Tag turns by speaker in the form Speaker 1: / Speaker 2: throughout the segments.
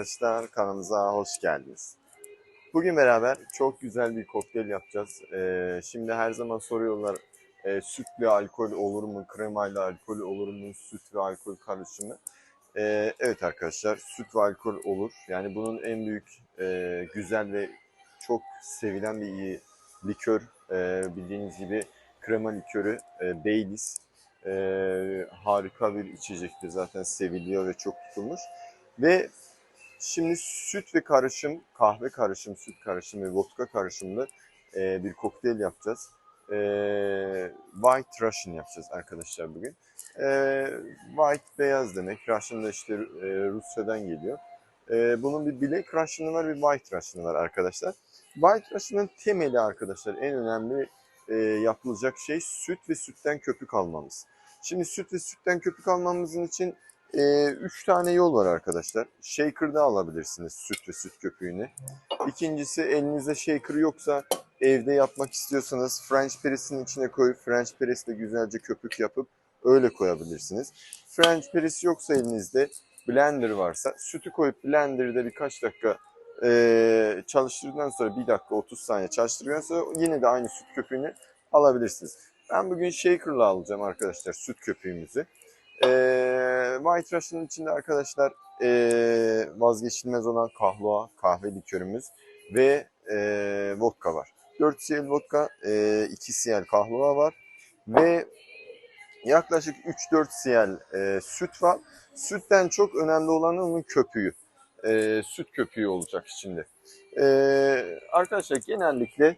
Speaker 1: arkadaşlar kanalımıza hoş geldiniz. Bugün beraber çok güzel bir kokteyl yapacağız. Ee, şimdi her zaman soruyorlar e, sütlü alkol olur mu, kremayla alkol olur mu, süt ve alkol karışımı. Ee, evet arkadaşlar süt ve alkol olur. Yani bunun en büyük e, güzel ve çok sevilen bir iyi likör. E, bildiğiniz gibi krema likörü e, Baileys. E, harika bir içecektir zaten seviliyor ve çok tutulmuş. Ve şimdi süt ve karışım, kahve karışım, süt karışım ve vodka karışımlı e, bir kokteyl yapacağız. E, White Russian yapacağız arkadaşlar bugün. E, white beyaz demek. Russian da işte e, Rusya'dan geliyor. E, bunun bir Black Russian'ı var, bir White Russian'ı var arkadaşlar. White Russian'ın temeli arkadaşlar en önemli e, yapılacak şey süt ve sütten köpük almamız. Şimdi süt ve sütten köpük almamızın için e, üç tane yol var arkadaşlar. Shaker'da alabilirsiniz süt ve süt köpüğünü. İkincisi elinizde shaker yoksa evde yapmak istiyorsanız French press'in içine koyup French press'le güzelce köpük yapıp öyle koyabilirsiniz. French press yoksa elinizde blender varsa sütü koyup blenderda birkaç dakika e, çalıştırdıktan sonra bir dakika 30 saniye çalıştırdıktan sonra yine de aynı süt köpüğünü alabilirsiniz. Ben bugün shaker'la alacağım arkadaşlar süt köpüğümüzü. Ee, White Russian'ın içinde arkadaşlar ee, vazgeçilmez olan kahva, kahve likörümüz ve ee, vodka var. 4 cl vodka, ee, 2 cl kahva var ve yaklaşık 3-4 cl ee, süt var. Sütten çok önemli olan onun köpüğü. Ee, süt köpüğü olacak içinde. Ee, arkadaşlar genellikle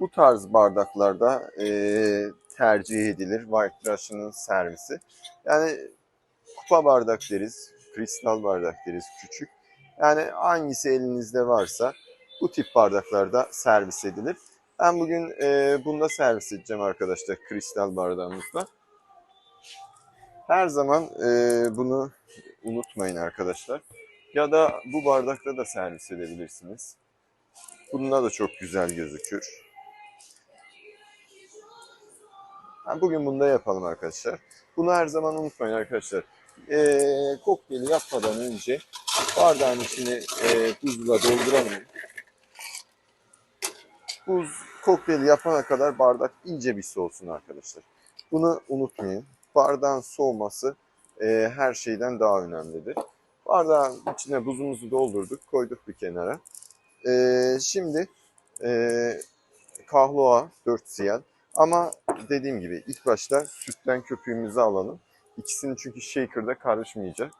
Speaker 1: bu tarz bardaklarda ee, tercih edilir White Russian'ın servisi. Yani kupa bardak deriz, kristal bardak deriz küçük. Yani hangisi elinizde varsa bu tip bardaklarda servis edilir. Ben bugün e, bunda servis edeceğim arkadaşlar kristal bardağımızda. Her zaman e, bunu unutmayın arkadaşlar. Ya da bu bardakta da servis edebilirsiniz. Bununla da çok güzel gözükür. Bugün bunu da yapalım arkadaşlar. Bunu her zaman unutmayın arkadaşlar. Ee, kokteyli yapmadan önce bardağın içine e, buzla dolduralım. Buz kokteyli yapana kadar bardak iyice bir soğusun arkadaşlar. Bunu unutmayın. Bardağın soğuması e, her şeyden daha önemlidir. Bardağın içine buzumuzu doldurduk, koyduk bir kenara. E, şimdi e, kahloa 4 cl ama dediğim gibi ilk başta sütten köpüğümüzü alalım. İkisinin çünkü shaker'da karışmayacak.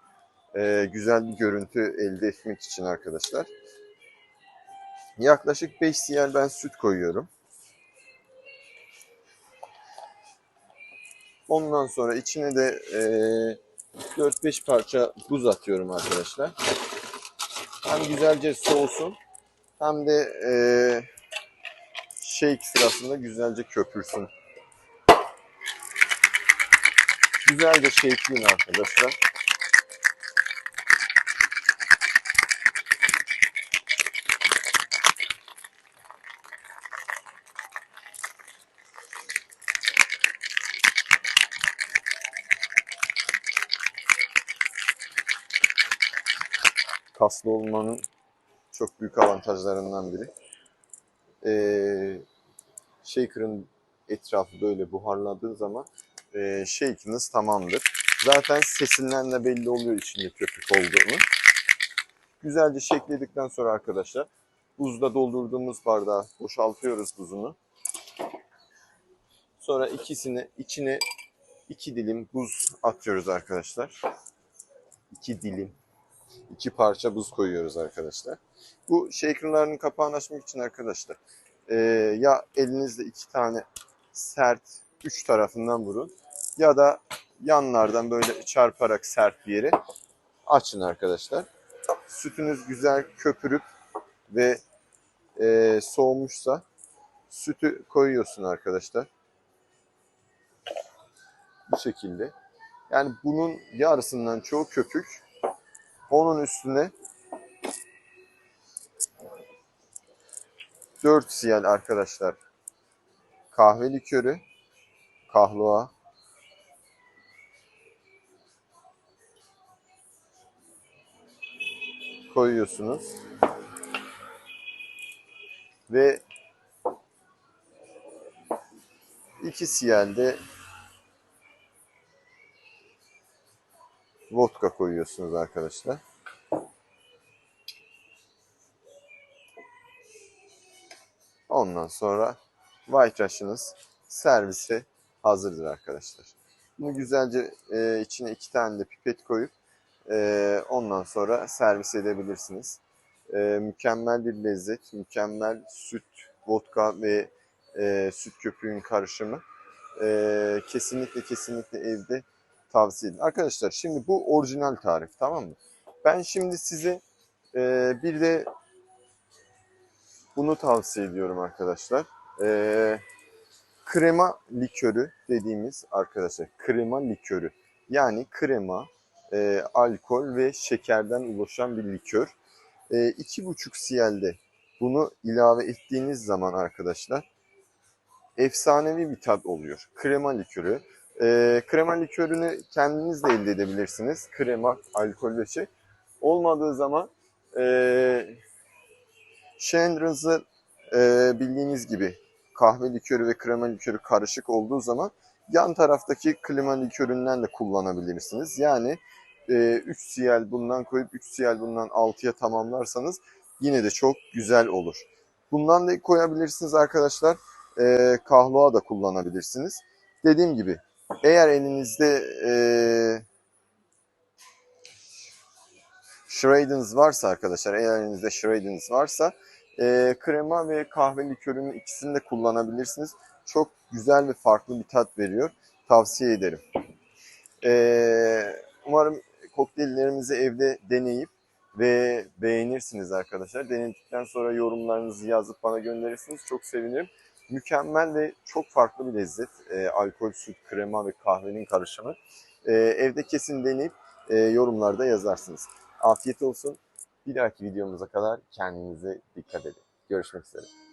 Speaker 1: Ee, güzel bir görüntü elde etmek için arkadaşlar. Yaklaşık 5 cl ben süt koyuyorum. Ondan sonra içine de e, 4-5 parça buz atıyorum arkadaşlar. Hem güzelce soğusun hem de e, shake sırasında güzelce köpürsün. Güzelce shake'leyin arkadaşlar. Kaslı olmanın çok büyük avantajlarından biri. Ee, shaker'ın etrafı böyle buharladığı zaman e, shake'iniz tamamdır. Zaten sesinden de belli oluyor içinde köpük olduğunu. Güzelce shake'ledikten sonra arkadaşlar buzda doldurduğumuz bardağı boşaltıyoruz buzunu. Sonra ikisini içine iki dilim buz atıyoruz arkadaşlar. İki dilim. iki parça buz koyuyoruz arkadaşlar. Bu shaker'ların kapağını açmak için arkadaşlar e, ya elinizde iki tane sert üç tarafından vurun ya da yanlardan böyle çarparak sert bir yere açın arkadaşlar. Sütünüz güzel köpürüp ve e, soğumuşsa sütü koyuyorsun arkadaşlar. Bu şekilde. Yani bunun yarısından çoğu köpük. Onun üstüne 4 cl arkadaşlar kahve likörü, kahloa, koyuyorsunuz. Ve iki siyal de vodka koyuyorsunuz arkadaşlar. Ondan sonra white rush'ınız servise hazırdır arkadaşlar. Bunu güzelce e, içine iki tane de pipet koyup e, ondan sonra servis edebilirsiniz. E, mükemmel bir lezzet, mükemmel süt, vodka ve e, süt köpüğün karışımı. E, kesinlikle kesinlikle evde tavsiye edin. Arkadaşlar şimdi bu orijinal tarif tamam mı? Ben şimdi size e, bir de bunu tavsiye ediyorum arkadaşlar. E, krema likörü dediğimiz arkadaşlar krema likörü. Yani krema, e, alkol ve şekerden oluşan bir likör. E, iki buçuk CL'de bunu ilave ettiğiniz zaman arkadaşlar efsanevi bir tat oluyor. Krema likörü. E, krema likörünü kendiniz de elde edebilirsiniz. Krema, alkol ve şey. Olmadığı zaman e, Chandler's'ı e, bildiğiniz gibi kahve likörü ve krema likörü karışık olduğu zaman yan taraftaki klima liköründen de kullanabilirsiniz. Yani e, 3 cl bundan koyup 3 cl bundan 6'ya tamamlarsanız yine de çok güzel olur. Bundan da koyabilirsiniz arkadaşlar. E, kahloğa da kullanabilirsiniz. Dediğim gibi eğer elinizde e, Schradens varsa arkadaşlar, eğer elinizde Schradens varsa e, krema ve kahve likörünün ikisini de kullanabilirsiniz. Çok güzel ve farklı bir tat veriyor. Tavsiye ederim. E, umarım kokteyllerimizi evde deneyip ve beğenirsiniz arkadaşlar. Denedikten sonra yorumlarınızı yazıp bana gönderirsiniz. Çok sevinirim. Mükemmel ve çok farklı bir lezzet. E, alkol, süt, krema ve kahvenin karışımı. E, evde kesin deneyip e, yorumlarda yazarsınız. Afiyet olsun. Bir dahaki videomuza kadar kendinize dikkat edin. Görüşmek üzere.